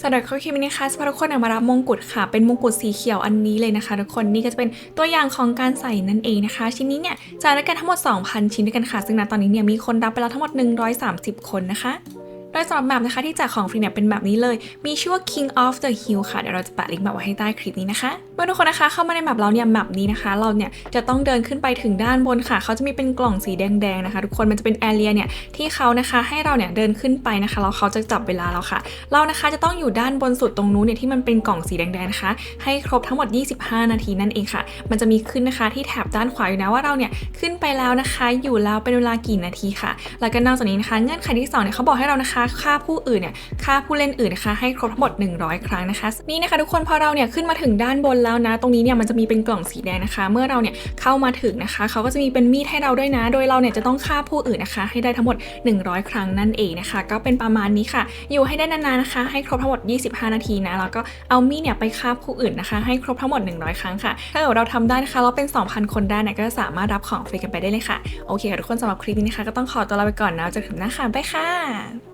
สำหรับคลิปนี้นะคะสปาทุกคนเอามารับมงกุฎค่ะ เป็นมงกุฎสีเขียวอันนี้เลยนะคะทุกคนนี่ก็จะเป็นตัวอย่างของการใส่นั่นเองนะคะ ชิ้นนี้เนี่ยจะได้กันทั้งหมด 2,000 ชิ้นด้วยกันค่ะ ซึ่งณตอนนี้เนี่ยมีคนรับไปแล้วทั้งหมด 130 คนนะคะ โดยสำหรับแบบนะคะที่แจกของฟรีเนี่ยเป็นแบบนี้เลย มีชื่อว่า King of the Hill ค่ะ เดี๋ยวเราจะแปะลิงก์แบบไว้ให้ใต้คลิปนี้นะคะเมื่อทุกคนนะคะเข้ามาในแบบเราเนี่ยแบบนี้นะคะ เราเนี่ยจะต้องเดินขึ้นไปถึงด้านบนค่ะ เขาจะมีเป็นกล่องสีแดงๆนะคะ ทุกคนมันจะเป็นแอเรียเนี่ยที่เขานะคะให้เราเนี่ยเดินขึ้นไปนะคะแล้วเขาจะจับเวลาเราค่ะ เรานะคะจะต้องอยู่ด้านบนสุดตรงนู้นเนี่ยที่มันเป็นกล่องสีแดงๆนะคะ ให้ครบทั้งหมด 25 นาทีนั่นเองค่ะ มันจะมีขึ้นนะคะที่แถบด้านขวาอยู่นะว่าเราเนี่ยขึ้นไปแล้วนะคะ อยู่แล้วเป็นเวลากี่นาทีค่ะ แล้วก็นอกจากนี้นะคะ เงื่อนไขที่สองเนี่ยเขาบอกให้เรานะคะฆ่าผู้อื่นเนี่ยฆ่าผู้เล่นอื่นนะคะให้ครบทั้งหมด 100 ครั้งนะคะนี่นะคะทุกคนพอเราเนี่ยขึ้นมาถึงด้านบนแล้วนะ ตรงนี้เนี่ยมันจะมีเป็นกล่องสีแดงนะคะ เมื่อเราเนี่ยเข้ามาถึงนะคะ เขาก็จะมีเป็นมีดให้เราด้วยนะ โดยเราเนี่ยจะต้องฆ่าผู้อื่นนะคะ ให้ได้ทั้งหมด 100 ครั้งนั่นเองนะคะ ก็เป็นประมาณนี้ค่ะ อยู่ให้ได้นานๆนะคะ ให้ครบทั้งหมด 25 นาทีนะแล้วก็เอามีดเนี่ยไปฆ่าผู้อื่นนะคะ ให้ครบทั้งหมด 100 ครั้งค่ะ ถ้าเกิดเราทำได้นะคะเราเป็น 2,000 คนได้เนี่ยก็สามารถรับของฟรีกันไปได้เลยค่ะโอเคค่ะทุกคนสำหรับคลิปนี้นะคะก็ต้องขอตัวลาไปก่อนนะเจอกันหน้าค่ะบ๊ายค่ะ